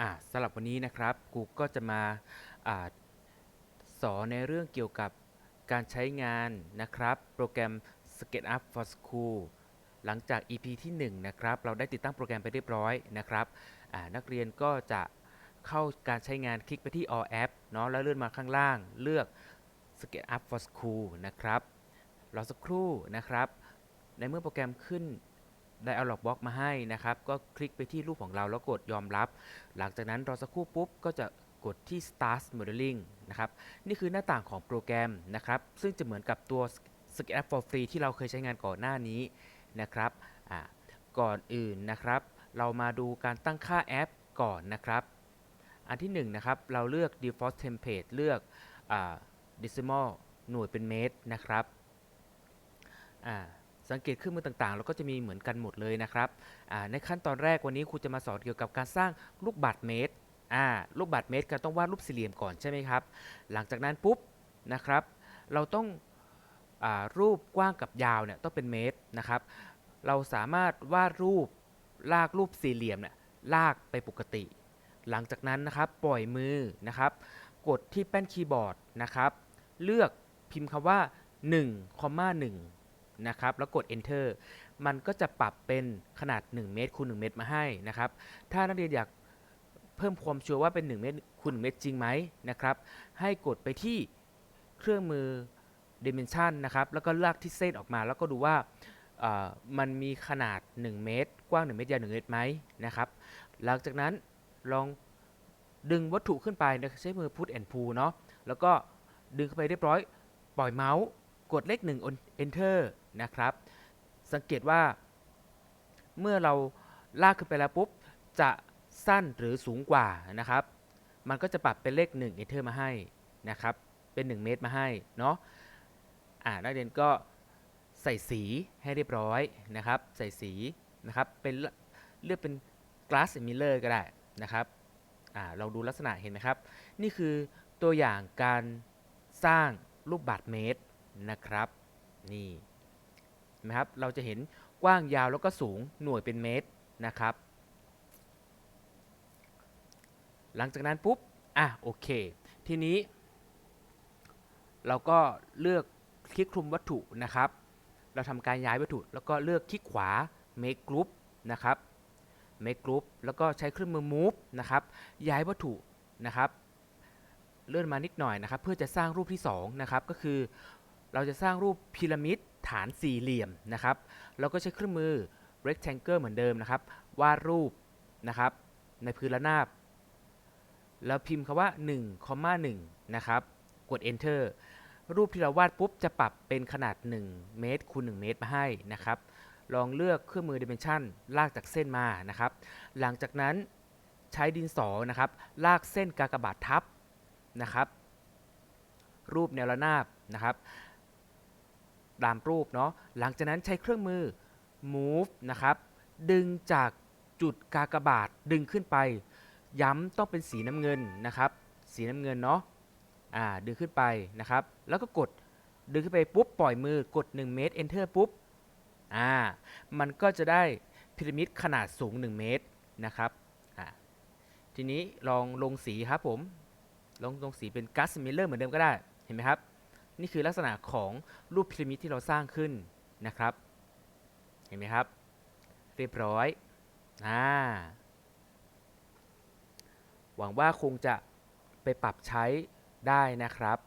อ่าสำหรับวันนี้นะครับกูก็จะมาอาสอนในเรื่องเกี่ยวกับการใช้งานนะครับ โปรแกรม SketchUp for School หลังจาก EP ที่1นะครับ เราได้ติดตั้งโปรแกรมไปเรียบร้อยนะครับนักเรียนก็จะเข้าการใช้งานคลิกไปที่ All App เนาะแล้วเลื่อนมาข้างล่างเลือก SketchUp for School นะครับรอสักครู่นะครับ ในเมื่อโปรแกรมขึ้น Dialog Box มาให้นะครับ ก็คลิกไปที่รูปของเราแล้วกดยอมรับ หลังจากนั้นรอสักครู่ปุ๊บก็จะกดที่ Start Modeling นะครับ นี่คือหน้าต่างของโปรแกรมนะครับ ซึ่งจะเหมือนกับตัว SketchUp for Free ที่เราเคยใช้งานก่อนหน้านี้นะครับก่อนอื่นนะครับ เรามาดูการตั้งค่าแอปก่อนนะครับ อันที่หนึ่งนะครับ เราเลือก Default Template เลือกอ Decimal หน่วยเป็นเมตรนะครับ อ่า สังเกตเครื่องมือต่างๆเราก็จะมีเหมือนกันหมดเลยนะครับในขั้นตอนแรกวันนี้ครูจะมาสอนเกี่ยวกับการสร้างลูกบาศก์เมตรลูกบาศก์เมตรก็ต้องวาดรูปสี่เหลี่ยมก่อนใช่ไหมครับ หลังจากนั้นปุ๊บนะครับ เราต้องอรูปกว้างกับยาวเนี่ยต้องเป็นเมตรนะครับ เราสามารถวาดรูปลากรูปสี่เหลี่ยมเนี่ยลากไปปกติ หลังจากนั้นนะครับปล่อยมือนะครับ กดที่แป้นคีย์บอร์ดนะครับ เลือกพิมพ์คำว่า1คอมมา1 นะครับ แล้วกด enter มันก็จะปรับเป็นขนาด 1 เมตรคูณ1เมตรมาให้นะครับ ถ้านักเรียนอยากเพิ่มความชัวร์ว่าเป็น 1 เมตรคูณ1เมตรจริงไหมนะครับ ให้กดไปที่เครื่องมือ dimension นะครับ แล้วก็เลือกที่เส้นออกมา แล้วก็ดูว่ามันมีขนาด 1 เมตร กว้าง 1 เมตรยาว1เมตรไหมนะครับ หลังจากนั้นลองดึงวัตถุขึ้นไปนะใช้มือ push and pull เนาะ แล้วก็ดึงเข้าไปเรียบร้อย ปล่อยเมาส์ กดเลข1 enter นะครับ สังเกตว่า เมื่อเราลากขึ้นไปแล้วปุ๊บ จะสั้นหรือสูงกว่านะครับ มันก็จะปรับเป็นเลข 1 enter มาให้นะครับ เป็น 1 เมตรมาให้เนาะอ่านักเรียนก็ใส่สีให้เรียบร้อยนะครับ ใส่สีนะครับ เป็นเลือกเป็น glass mirror ก็ได้นะครับอ่าเราดูลักษณะเห็นไหมครับ นี่คือตัวอย่างการสร้างรูปบาศก์เมตร นะครับ นี่นไหมครับ เราจะเห็นกว้างยาวแล้วก็สูงหน่วยเป็นเมตรนะครับ หลังจากนั้นปุ๊บ อะโอเค ทีนี้ เราก็เลือกคลิกคลุมวัตถุนะครับ เราทำการย้ายวัตถุ แล้วก็เลือกคลิกขวา make group นะครับ make group แล้วก็ใช้เครื่องมือ move นะครับ ย้ายวัตถุนะครับ เลื่อนมานิดหน่อยนะครับ เพื่อจะสร้างรูปที่2นะครับ ก็คือ เราจะสร้างรูปพีระมิดฐานสี่เหลี่ยมนะครับเราก็ใช้เครื่องมือ rectangle เหมือนเดิมนะครับ วาดรูปนะครับ ในพื้นระนาบ แล้วพิมพ์คำว่า1 1นะครับ กด enter รูปที่เราวาดปุ๊บจะปรับเป็นขนาด 1 เมตรคูณ1เมตรมาให้นะครับ ลองเลือกเครื่องมือ dimension ลากจากเส้นมานะครับ หลังจากนั้นใช้ดินสอนะครับ ลากเส้นกากบาททับนะครับ รูปแนวระนาบนะครับ ตามรูปเนาะหลังจากนั้นใช้เครื่องมือ move นะครับ ดึงจากจุดกากบาทดึงขึ้นไป ย้ำต้องเป็นสีน้ำเงินนะครับ สีน้ำเงินเนาะอ่าดึงขึ้นไปนะครับ แล้วก็กดดึงขึ้นไปปุ๊บปล่อยมือกด 1 เมตร enter ปุ๊บอ่ามันก็จะได้พีระมิดขนาดสูง 1 เมตรนะครับอ่าทีนี้ลองลงสีครับผม ลงลงสีเป็นกัสมิลเลอร์เหมือนเดิมก็ได้เห็นไหมครับ นี่คือลักษณะของรูปพีระมิดที่เราสร้างขึ้นนะครับ เห็นไหมครับ เรียบร้อยอ่าหวังว่าคงจะไปปรับใช้ได้นะครับ